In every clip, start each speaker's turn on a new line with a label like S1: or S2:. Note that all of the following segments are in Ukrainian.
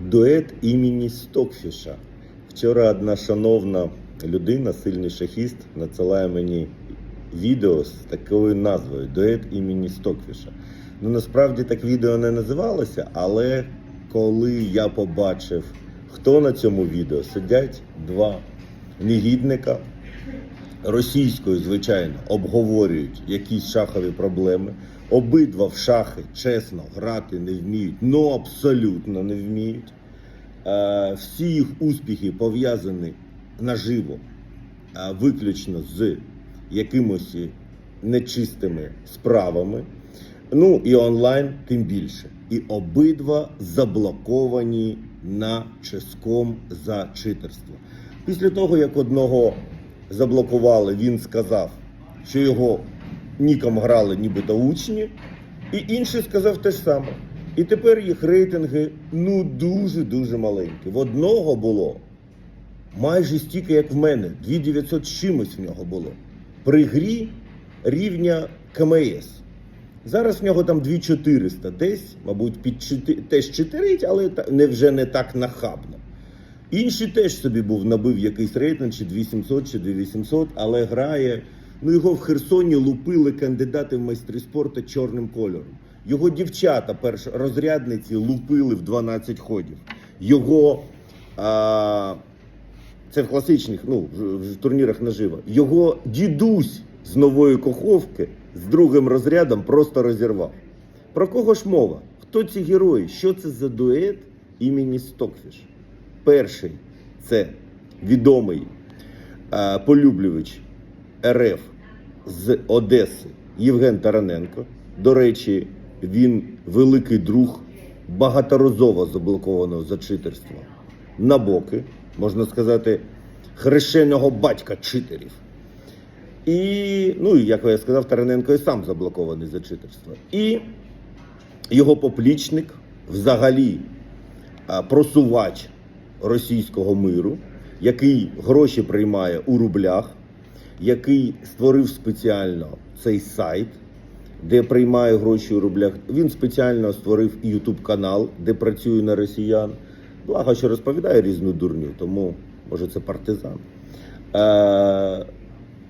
S1: дует імені Стокфіша. Вчора одна шановна людина, сильний шахіст, надсилає мені відео з такою назвою Дует імені Стокфіша. Ну насправді так відео не називалося, але коли я побачив, хто на цьому відео сидять два негідника російською, звичайно, обговорюють якісь шахові проблеми. Обидва в шахи чесно грати не вміють, ну абсолютно не вміють. Е, всі їх успіхи пов'язані наживо, е, виключно з якимось нечистими справами. Ну і онлайн тим більше. І обидва заблоковані на ческом за читерство. Після того, як одного заблокували, він сказав, що його ніком грали нібито учні, і інший сказав те ж саме. І тепер їх рейтинги ну дуже-дуже маленькі. В одного було майже стільки, як в мене. 2900 чимось в нього було. При грі рівня КМС. Зараз в нього там 2400 десь, мабуть, під чотир- теж читерить, але не, вже не так нахабно. Інший теж собі був набив якийсь рейтинг, чи 2700, чи 2800, але грає. Ну його в Херсоні лупили кандидати в майстри спорту чорним кольором. Його дівчата, першорозрядниці, лупили в 12 ходів. Його а, це в класичних, ну в турнірах наживо. Його дідусь з нової коховки з другим розрядом просто розірвав. Про кого ж мова? Хто ці герої? Що це за дует імені Стокфіш? Перший це відомий е, полюблювач РФ з Одеси Євген Тараненко. До речі, він великий друг багаторазово заблокованого за читерство. Набоки, можна сказати, хрещеного батька читерів. І, ну, як я сказав, Тараненко і сам заблокований за читерство. І його поплічник, взагалі просувач російського миру, який гроші приймає у рублях, який створив спеціально цей сайт, де приймає гроші у рублях. Він спеціально створив Ютуб канал, де працює на росіян. Благо, що розповідає різну дурню, тому може це партизан. Е,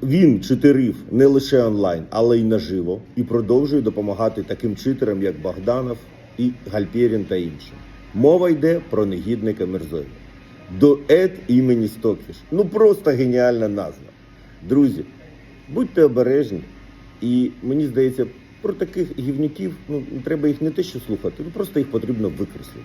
S1: він читерив не лише онлайн, але й наживо, і продовжує допомагати таким читерам, як Богданов і Гальпєрін та інші. Мова йде про негідника Мерзоєва. Дует імені Стокіш. Ну просто геніальна назва. Друзі, будьте обережні. І мені здається, про таких гівнюків ну треба їх не те, що слухати, ну просто їх потрібно викреслити.